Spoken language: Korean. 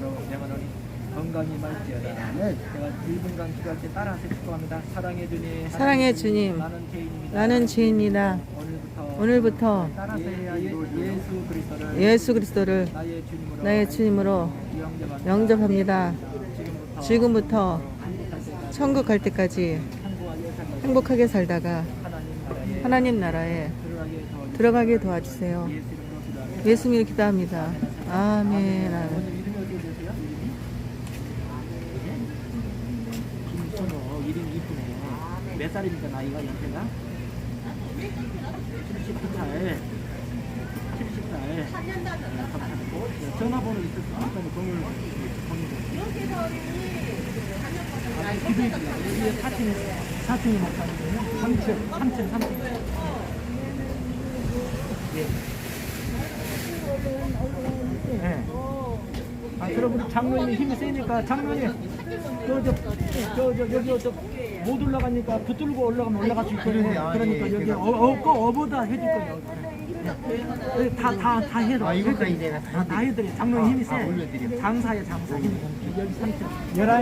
영원히 건강히 말지어다. 네. 제가 1분간 기도할 때 따라서 축복합니다. 사랑해 주님. 사랑해 주님. 나는 죄인입니다. 나는 죄인이다. 오늘부터 해야 예, 예수 그리스도를 예수 그리스도를 나의 주님으로 나의 주님으로 영접합니다. 지금부터 지금부터 천국 갈 때까지 행복하게 살다가 하나님 나라에 들어가게 도와주세요. 예수. 예수님을 기도합니다. 아멘. 아멘. 이름이 어떻게 되세요? 이름이? 김선호 이름이 이쁘네. 몇 살입니까 나이가 연세가? 70살. 70살. 네, 감사합니다. 전화번호 있었으니까 그걸 보내드릴게요. 아, 기도해 주세요. 여기 사촌, 사촌이 목사님이에요. 3층, 3층, 3층. 예. 네. 아, 그럼 우리 장로님이 힘이 세니까 장로님 저저저저 여기 저못 올라가니까 붙들고 올라가면 올라갈 수 있거든요. 아, 그러니까 예, 여기 제가- 어, 어, 꼭 어보다 해줄 거예요. 다다 다 해도 아, 이것까지 내가 다다 해드려. 장로님 힘이 아, 세. 올려드려. 장사에 장사 힘. 여기 3층. 11